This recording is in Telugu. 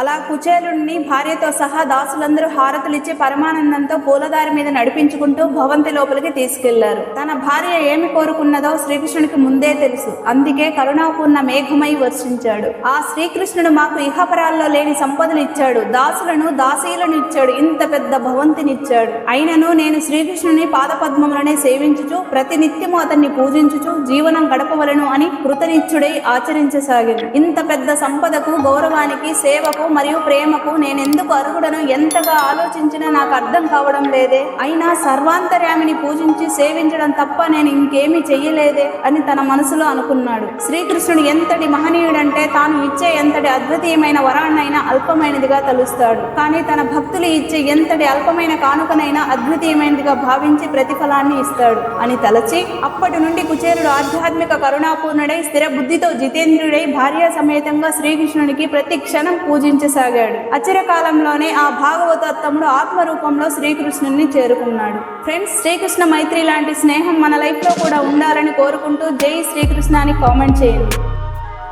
అలా కుచేలుణ్ణి భార్యతో సహా దాసులందరూ హారతులిచ్చి పరమానందంతో పూలదారి మీద నడిపించుకుంటూ భవంతి లోపలికి తీసుకెళ్ళారు. తన భార్య ఏమి కోరుకున్నదో శ్రీకృష్ణుడికి ముందే తెలుసు. అందుకే కరుణాపూర్ణ మేఘమై వర్షించాడు. ఆ శ్రీకృష్ణుడు మాకు ఇహపరాల్లో లేని సంపదలు ఇచ్చాడు. దాసులను దాసీలను ఇచ్చాడు. ఇంత పెద్ద భవంతినిచ్చాడు. అయినను నేను శ్రీకృష్ణుని పాదపద్మములనే సేవించుచు ప్రతినిత్యము అతన్ని పూజించుచు జీవనం గడపవలను అని కృతనిత్యుడై ఆచరించసాగింది ఇంత పెద్ద సంపదకు గౌరవానికి సేవకు మరియు ప్రేమకు నేనెందుకు అర్హుడను? ఎంతగా ఆలోచించినా నాకు అర్థం కావడం లేదే. అయినా సర్వాంతర్యామిని పూజించి సేవించడం తప్ప నేను ఇంకేమీ చెయ్యలేదే అని తన మనసులో అనుకున్నాడు. శ్రీకృష్ణుడు ఎంతటి మహనీయుడంటే తాను ఇచ్చే ఎంతటి అద్వితీయమైన వరాన్నైనా అల్పమైనదిగా తలుస్తాడు. కానీ తన భక్తులు ఇచ్చే ఎంతటి అల్పమైన కానుకనైనా అద్వితీయమైనదిగా భావించి ప్రతిఫలాన్ని ఇస్తాడు అని తలచి అప్పటి నుండి కుచేరుడు ఆధ్యాత్మిక కరుణాపూర్ణుడై స్థిర బుద్ధితో జితేంద్రుడై భార్యా సమేతంగా శ్రీకృష్ణునికి ప్రతి క్షణం పూజించి ఉంచసాగాడు కాలంలోనే ఆ భాగవతోత్తముడు ఆత్మరూపంలో శ్రీకృష్ణుని చేరుకున్నాడు. ఫ్రెండ్స్ శ్రీకృష్ణ మైత్రి లాంటి స్నేహం మన లైఫ్లో కూడా ఉండాలని కోరుకుంటూ జై శ్రీకృష్ణ అని కామెంట్ చేయండి.